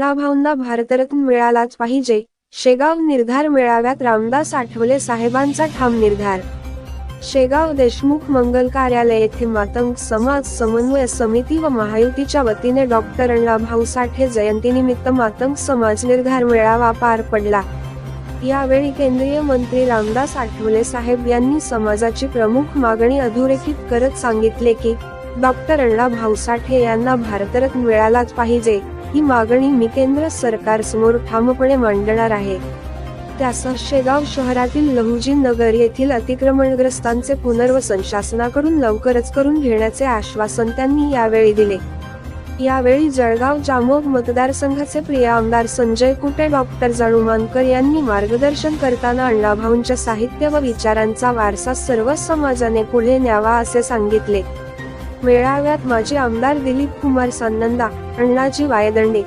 अण्णाभाऊंना भारतरत्न मिळालाच पाहिजे. शेगाव निर्धार मेळाव्यात रामदास आठवले साहेबांचा ठाम निर्धार. शेगाव देशमुख मंगल कार्यालय येथे मातंग समाज समन्वय समिती व महायुतीच्या वतीने डॉक्टर अण्णाभाऊ साठे जयंतीनिमित्त मातंग समाज निर्धार मेळावा पार पडला. यावेळी केंद्रीय मंत्री रामदास आठवले साहेब यांनी समाजाची प्रमुख मागणी अधोरेखित करत सांगितले की डॉक्टर अण्णाभाऊ साठे यांना भारतरत्न मिळालाच पाहिजे. ही मागणी मी केंद्र सरकारसमोर ठामपणे मांडणार आहे. त्यासह शेगाव शहरातील लहुजी नगर येथील अतिक्रमणग्रस्तांचे पुनर्वसन शासनाकडून लवकरच करून घेण्याचे आश्वासन त्यांनी यावेळी दिले. यावेळी जळगाव जामोग मतदारसंघाचे प्रिय आमदार संजय कुटे डॉक्टर जाणूमानकर यांनी मार्गदर्शन करताना अण्णाभाऊंच्या साहित्य व विचारांचा वारसा सर्व समाजाने पुढे न्यावा असे सांगितले. मेळाव्यात माजी आमदार दिलीप कुमार सानंदा अण्णाजी वायदंडे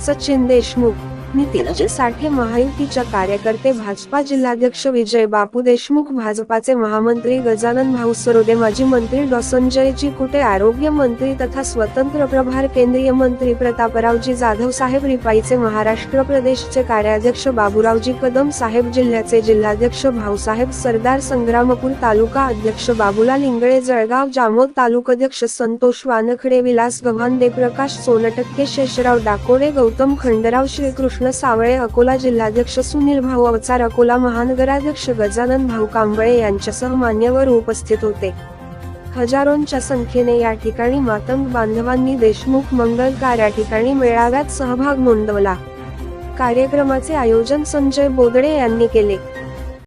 सचिन देशमुख नितीनजी साठे महायुतीच्या कार्यकर्ते भाजपा जिल्हाध्यक्ष विजय बापू देशमुख भाजपाचे महामंत्री गजानन भाऊ सरोदे माजी मंत्री डॉसंजयजी कुटे आरोग्य मंत्री तथा स्वतंत्र प्रभार केंद्रीय मंत्री प्रतापरावजी जाधव साहेब रिपाईचे महाराष्ट्र प्रदेशचे कार्याध्यक्ष बाबूरावजी कदम साहेब जिल्ह्याचे जिल्हाध्यक्ष भाऊसाहेब सरदार संग्रामपूर तालुका अध्यक्ष बाबूलाल इंगळे जळगाव जामोद तालुकाध्यक्ष संतोष वानखडे विलास गव्हांदे प्रकाश सोनटक्के शेषराव डाकोडे गौतम खंडराव श्रीकृष्ण सावळे अकोला जिल्हाध्यक्ष सुनील भाऊ अवचार अकोला महानगराध्यक्ष गजानन भाऊ कांबळे यांच्यासह मान्यवर उपस्थित होते. हजारोंच्या संख्येने या ठिकाणी मातंग बांधवांनी देशमुख मंगलकार या ठिकाणी मेळाव्यात सहभाग नोंदवला. कार्यक्रमाचे आयोजन संजय बोदडे यांनी केले.